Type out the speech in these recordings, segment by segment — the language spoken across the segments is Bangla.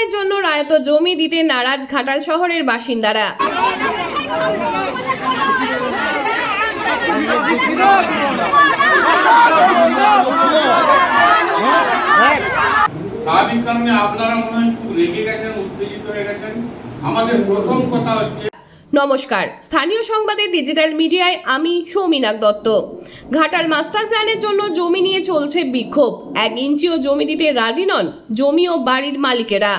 প্ল্যানের জন্য রায়ত জমি দিতে নারাজ ঘাটাল শহরের বাসিন্দারা। আপনারা মনে হয় খুব রেগে গেছেন, উত্তেজিত হয়ে গেছেন। আমাদের প্রথম কথা হচ্ছে নমস্কার। স্থানীয় সংবাদের ডিজিটাল মিডিয়ায় আমি সৌমিনাক দত্ত। ঘাটাল মাস্টার প্ল্যানের জন্য জমি নিয়ে চলছে বিক্ষোভ। এক ইঞ্চিও জমি দিতে রাজি নন জমি ও বাড়ির মালিকেরা।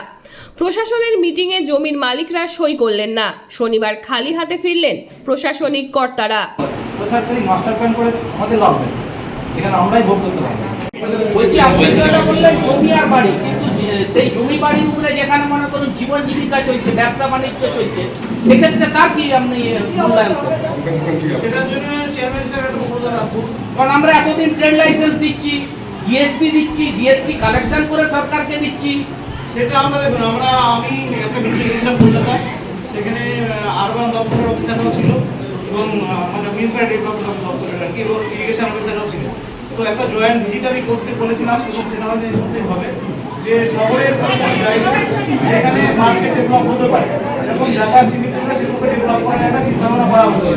প্রশাসনের মিটিংয়ে জমির মালিকরা সই করলেন না। শনিবার খালি হাতে ফিরলেন প্রশাসনিক কর্তারা। প্রশাসনিক মাস্টার প্ল্যান করে আমাদের লাভ নেই এখানে আমরাই ভোগ করতে পারব। বলছি আপনি যেটা বললেন জমি আর বাড়ি কিন্তু সেই জমি বাড়ির উপরে যেখানে মনে করুন জীবন জীবিকা চলছে ব্যবসা বাণিজ্য চলছে সেক্ষেত্রে তার কি আপনি কারণ আমরা এতদিন ট্রেড লাইসেন্স দিচ্ছি জিএসটি দিচ্ছি জিএসটি কালেকশন করে সরকারকে দিচ্ছি। সেটা আমরা দেখুন আমরা আমি একটা মিটিং গেছিলাম কলকাতায় সেখানে আরবান দপ্তরের অফিসাররাও ছিল এবং মানে মিউনিসিপ্যাল ডেভেলপমেন্ট দপ্তরের আর কি ইরিগেশন অফিসাররাও ছিল। তো একটা জয়েন্ট ভিজিট আমি করতে বলেছিলাম সেটা হয়তো এই হবে। যে শহরের জায়গা যেখানে মার্কেট ডেভেলপ হতে পারে। এরকম জায়গা চিহ্নিত করে সেরকম ডেভেলপ করার একটা চিন্তা ভাবনা করা হচ্ছে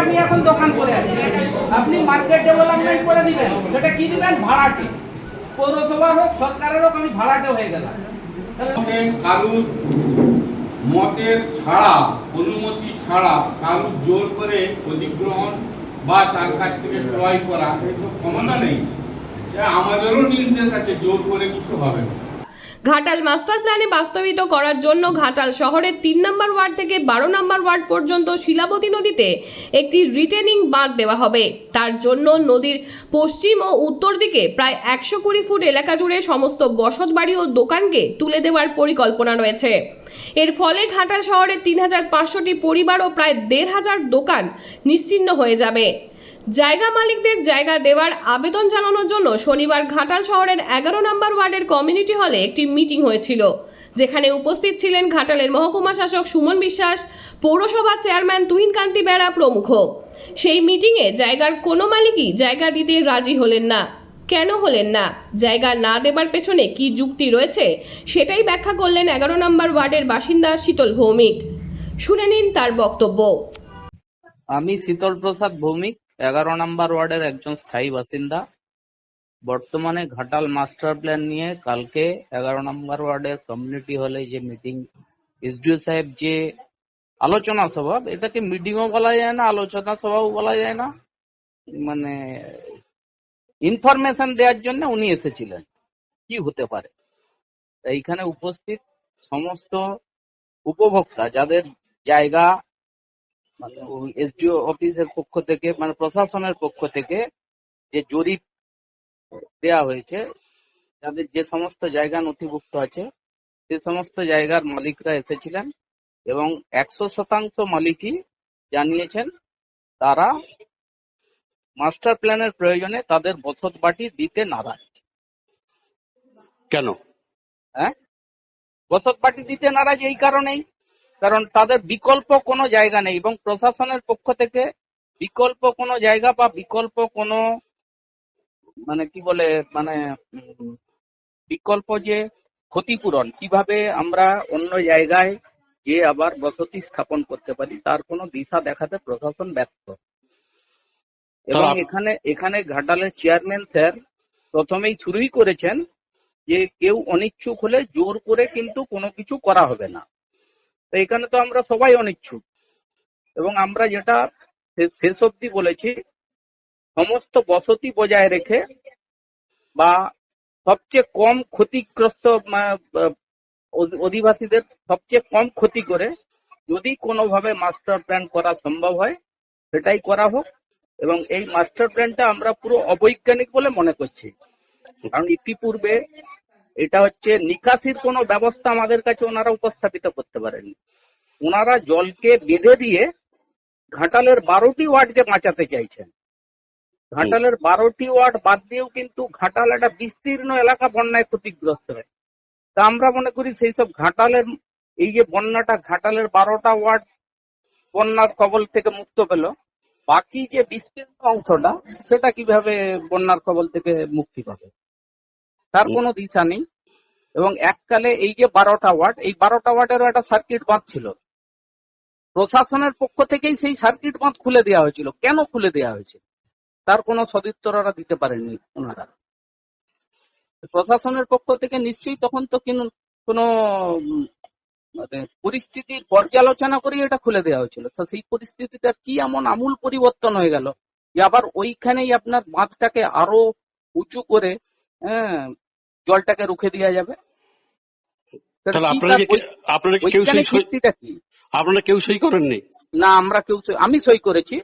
আপনি এখন দোকান করে আছেন আপনি মার্কেট ডেভেলপমেন্ট করে দিবেন সেটা কি দিবেন? ভাড়াটে। পৌরসভার হোক সরকারের হোক আমি ভাড়াটে হয়ে গেলাম। কারুর মতের ছাড়া অনুমতি ছাড়া কারুর জোর করে অধিগ্রহণ বা তার কাছ থেকে ক্রয় করা এগুলো ক্ষমতা নেই। আমাদেরও নির্দেশ আছে জোর করে কিছু হবে না। ঘাটাল মাস্টার প্ল্যানে বাস্তবিত করার জন্য ঘাটাল শহরের তিন নম্বর ওয়ার্ড থেকে বারো নম্বর ওয়ার্ড পর্যন্ত শিলাবতী নদীতে একটি রিটেনিং বাঁধ দেওয়া হবে। তার জন্য নদীর পশ্চিম ও উত্তর দিকে প্রায় একশো কুড়ি ফুট এলাকা জুড়ে সমস্ত বসতবাড়ি ও দোকানকে তুলে দেওয়ার পরিকল্পনা রয়েছে। এর ফলে ঘাটাল শহরের তিন হাজার পাঁচশোটি পরিবার ও প্রায় দেড় হাজার দোকান নিশ্চিহ্ন হয়ে যাবে। জায়গা মালিকদের জায়গা দেওয়ার আবেদন জানানোর জন্য শনিবার ঘাটাল শহরের এগারো নম্বর ওয়ার্ডের কমিউনিটি হলে একটি মিটিং হয়েছিল। যেখানে উপস্থিত ছিলেন ঘাটালের মহকুমা শাসক সুমন বিশ্বাস পৌরসভার চেয়ারম্যান তুহিন কান্তি বেড়া প্রমুখ। সেই মিটিংয়ে জায়গার কোনো মালিকই জায়গা দিতে রাজি হলেন না। কেন হলেন না? জায়গা না দেবার পেছনে কি যুক্তি রয়েছে? সেটাই ব্যাখ্যা করলেন এগারো নম্বর ওয়ার্ডের বাসিন্দা শীতল ভৌমিক। শুনে নিন তার বক্তব্য। আমি শীতল প্রসাদ ভৌমিক এগারো নম্বর ওয়ার্ডের একজন স্থায়ী বাসিন্দা। বর্তমানে ঘাটাল মাস্টার প্ল্যান নিয়ে কালকে এগারো নম্বর ওয়ার্ডের কমিউনিটি হলে যে মিটিং এসডিও সাহেব যে আলোচনা সভা, এটাকে মিটিংও বলা যায় না, আলোচনা সভাও বলা যায় না। মানে ইনফরমেশন দেওয়ার জন্য উনি এসেছিলেন। কি হতে পারে? এইখানে উপস্থিত সমস্ত উপভোক্তা, যাদের জায়গা এসডিও অফিসের পক্ষ থেকে মানে প্রশাসনের পক্ষ থেকে যে জরিপ দেয়া হয়েছে যাদের যে সমস্ত জায়গা নথিভুক্ত আছে সে সমস্ত জায়গার মালিকরা এসেছিলেন এবং একশো শতাংশ মালিকই জানিয়েছেন তারা মাস্টার প্ল্যানের প্রয়োজনে তাদের বসত বাটি দিতে নারাজ। কেন? হ্যাঁ? বসত বাটি দিতে নারাজ এই কারণেই। কারণ তাদের বিকল্প কোনো জায়গা নেই এবং প্রশাসনের পক্ষ থেকে বিকল্প কোনো জায়গা বা বিকল্প কোনো মানে কি বলে মানে বিকল্প যে ক্ষতিপূরণ কীভাবে আমরা অন্য জায়গায় যে আবার বসতি স্থাপন করতে পারি তার কোনো দিশা দেখাতে প্রশাসন ব্যর্থ। এবং এখানে এখানে ঘাটালের চেয়ারম্যান স্যার প্রথমেই শুরুই করেছেন যে কেউ অনিচ্ছুক হলে জোর করে কিন্তু কোনো কিছু করা হবে না। তো এখানে তো আমরা সবাই অনিচ্ছুক। এবং আমরা যেটা শেষ অব্দি বলেছি, সমস্ত বসতি বজায় রেখে বা সবচেয়ে কম ক্ষতিগ্রস্ত অধিবাসীদের সবচেয়ে কম ক্ষতি করে যদি কোনোভাবে মাস্টার প্ল্যান করা সম্ভব হয়, সেটাই করা হোক। এবং এই মাস্টার প্ল্যানটা আমরা পুরো অবৈজ্ঞানিক বলে মনে করছি। কারণ ইতিপূর্বে এটা হচ্ছে নিকাশির কোনো ব্যবস্থা আমাদের কাছে ওনারা উপস্থাপিত করতে পারেননি। ওনারা জলকে বেঁধে দিয়ে ঘাটালের বারোটি ওয়ার্ডকে বাঁচাতে চাইছেন। ঘাটালের বারোটি ওয়ার্ড বাদ দিয়েও কিন্তু ঘাটাল একটা বিস্তীর্ণ এলাকা বন্যায় ক্ষতিগ্রস্ত হয়। তা আমরা মনে করি সেই সব ঘাটালের, এই যে বন্যাটা ঘাটালের বারোটা ওয়ার্ড বন্যার কবল থেকে মুক্ত পেল, বাকি যে বিস্তীর্ণ অংশটা সেটা কীভাবে বন্যার কবল থেকে মুক্তি পাবে? তার কোনো দিশা নেই। এবং এককালে এই যে বারোটা ওয়ার্ড এই বারোটা ওয়ার্ডেরও একটা সার্কিট বাঁধ ছিল। প্রশাসনের পক্ষ থেকেই সেই সার্কিট বাঁধ খুলে দেওয়া হয়েছিল। কেন খুলে দেওয়া হয়েছে? তার কোনো সদুত্তর দিতে পারেননি ওনারা। প্রশাসনের পক্ষ থেকে নিশ্চয়ই তখন তো কিনো মানে পরিস্থিতির পর্যালোচনা করে এটা খুলে দেওয়া হয়েছিল। তো সেই পরিস্থিতিটার কি এমন আমূল পরিবর্তন হয়ে গেল যে আবার ওইখানেই আপনার বাঁধটাকে আরও উঁচু করে হ্যাঁ জলটাকে রুখে দেওয়া যাবে। কেউ সই আপনারা কেউ সই করেননি? না আমরা কেউ আমি সই করেছি।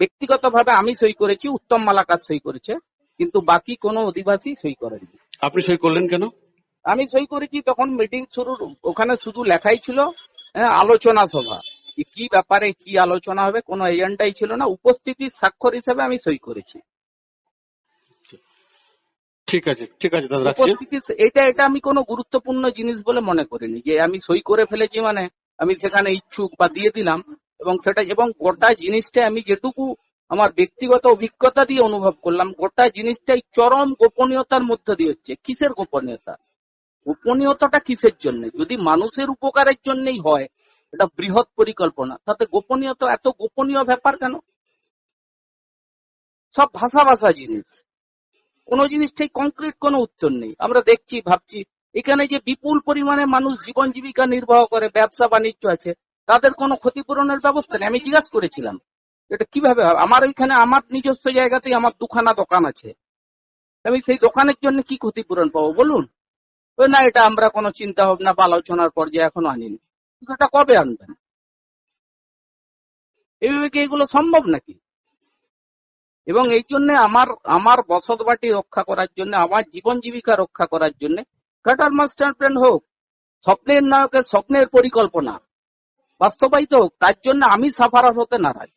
ব্যক্তিগতভাবে আমি সই করেছি উত্তম মালাকার সই করেছে কিন্তু বাকি কোনো অধিবাসী সই করেনি। আপনি সই করলেন কেন? আমি সই করেছি তখন মিটিং শুরুর ওখানে শুধু লেখাই ছিল হ্যাঁ, আলোচনা সভা। কি ব্যাপারে কি আলোচনা হবে কোনো এজেন্ডাই ছিল না উপস্থিতির স্বাক্ষর হিসেবে আমি সই করেছি। ঠিক আছে ঠিক আছে, দাদা এটা এটা আমি কোনো গুরুত্বপূর্ণ জিনিস বলে মনে করিনি, যে আমি সই করে ফেলেছি মানে আমি সেখানে ইচ্ছুক বা দিয়ে দিলাম, এবং সেটা, এবং গোটা জিনিসটা আমি যেটুকু আমার ব্যক্তিগত অভিজ্ঞতা দিয়ে অনুভব করলাম, গোটা জিনিসটাই চরম গোপনীয়তার মধ্যে দিয়ে হচ্ছে। কিসের গোপনীয়তা? গোপনীয়তাটা কিসের জন্য? যদি মানুষের উপকারের জন্যই হয়, এটা বৃহৎ পরিকল্পনা, তাতে গোপনীয়তা এত গোপনীয় ব্যাপার কেন? সব ভাষা ভাষা জিনিস। কোনো সেই কংক্রিট কোনো উত্তর নেই। আমরা দেখছি, ভাবছি, এখানে যে বিপুল পরিমাণে মানুষ জীবন জীবিকা নির্বাহ করে, ব্যবসা বাণিজ্য আছে, তাদের কোনো ক্ষতিপূরণের ব্যবস্থা নেই। আমি জিজ্ঞাসা করেছিলাম, এটা কীভাবে হবে? আমার ওইখানে, আমার নিজস্ব জায়গাতেই আমার দুখানা দোকান আছে। আমি সেই দোকানের জন্য কি ক্ষতিপূরণ পাবো বলুন? না, এটা আমরা কোনো চিন্তা ভাবনা বা আলোচনার পর্যায়ে এখনও আনিনি। সেটা কবে আনবেন? এইভাবে কি এগুলো সম্ভব নাকি? এবং এই জন্য আমার আমার বসত বাটি রক্ষা করার জন্য, আমার জীবন জীবিকা রক্ষা করার জন্য কাটার মাস্টার প্ল্যান হোক, স্বপ্নের নায়কের স্বপ্নের পরিকল্পনা, বাস্তবায়িত হোক, তার জন্য আমি সাফারার হতে নারাজ।